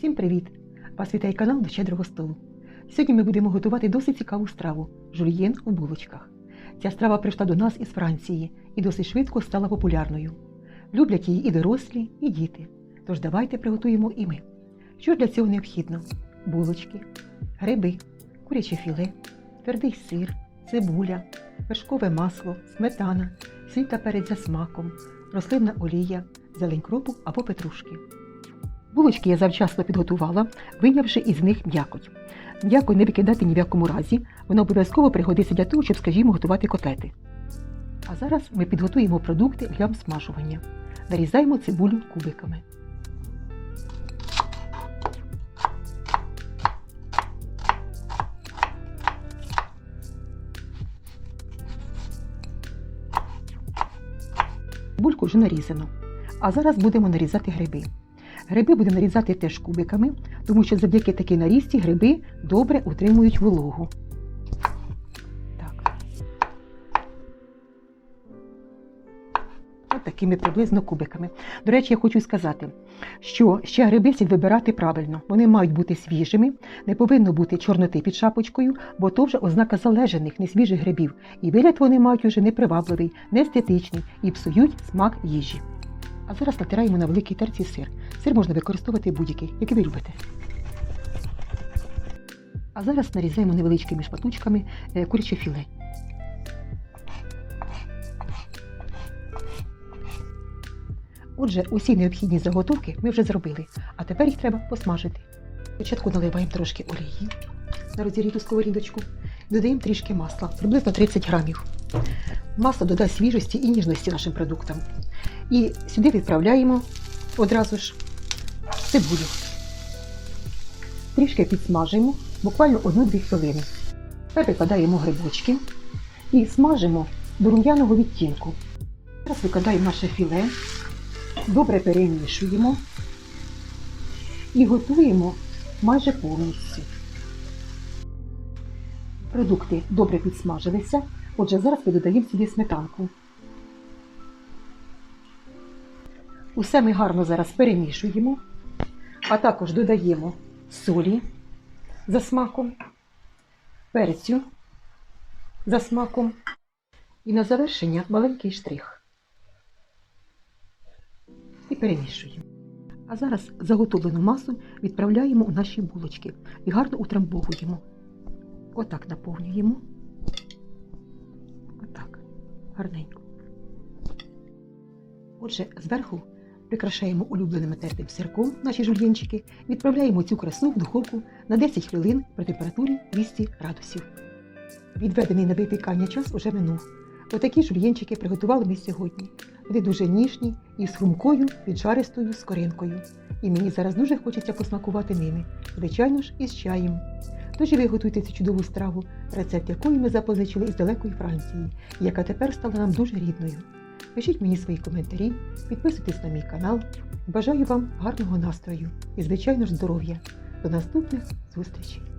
Всім привіт! Вас вітає канал до щедрого столу. Сьогодні ми будемо готувати досить цікаву страву жульєн у булочках. Ця страва прийшла до нас із Франції і досить швидко стала популярною. Люблять її і дорослі, і діти. Тож давайте приготуємо і ми. Що для цього необхідно? Булочки, гриби, куряче філе, твердий сир, цибуля, вершкове масло, сметана, сіль та перець за смаком, рослинна олія, зелень кропу або петрушки. Булочки я завчасно підготувала, вийнявши із них м'якоть. М'якоть не викидати ні в якому разі, вона обов'язково пригодиться для того, щоб, скажімо, готувати котлети. А зараз ми підготуємо продукти для обсмажування. Нарізаємо цибулю кубиками. Бульку вже нарізано. А зараз будемо нарізати гриби. Гриби будемо нарізати теж кубиками, тому що завдяки такій нарізці гриби добре утримують вологу. Так. От такими приблизно кубиками. До речі, я хочу сказати, що ще гриби слід вибирати правильно. Вони мають бути свіжими, не повинно бути чорноти під шапочкою, бо то вже ознака залежених, несвіжих грибів. І вигляд вони мають уже непривабливий, неестетичний і псують смак їжі. А зараз натираємо на великій терці сир. Сир можна використовувати будь-який, який ви любите. А зараз нарізаємо невеличкими шматочками е, куряче філе. Отже, усі необхідні заготовки ми вже зробили, а тепер їх треба посмажити. Спочатку наливаємо трошки олії на розігріту сковорідочку, додаємо трішки масла, приблизно 30 грамів. Масло додасть свіжості і ніжності нашим продуктам. І сюди відправляємо одразу ж цибулю. Трішки підсмажимо, буквально 1-2 хвилини. Тепер викладаємо грибочки і смажимо до рум'яного відтінку. Зараз викладаємо наше філе, добре перемішуємо і готуємо майже повністю. Продукти добре підсмажилися, отже, зараз ми додаємо сюди сметанку. Усе ми гарно зараз перемішуємо, а також додаємо солі за смаком, перцю за смаком і на завершення маленький штрих. І перемішуємо. А зараз заготовлену масу відправляємо у наші булочки і гарно утрамбовуємо. Отак наповнюємо. Отак. Гарненько. Отже, зверху прикрашаємо улюбленим тертим сирком наші жульєнчики, відправляємо цю красу в духовку на 10 хвилин при температурі 200 градусів. Відведений на випікання час уже минув. Отакі жульєнчики приготували ми сьогодні. Вони дуже ніжні і з хрумкою піджаристою скоринкою. І мені зараз дуже хочеться посмакувати ними, звичайно ж, із чаєм. Тож і ви готуйте цю чудову страву, рецепт якої ми запозичили із далекої Франції, яка тепер стала нам дуже рідною. Пишіть мені свої коментарі, підписуйтесь на мій канал. Бажаю вам гарного настрою і, звичайно ж, здоров'я. До наступних зустрічей!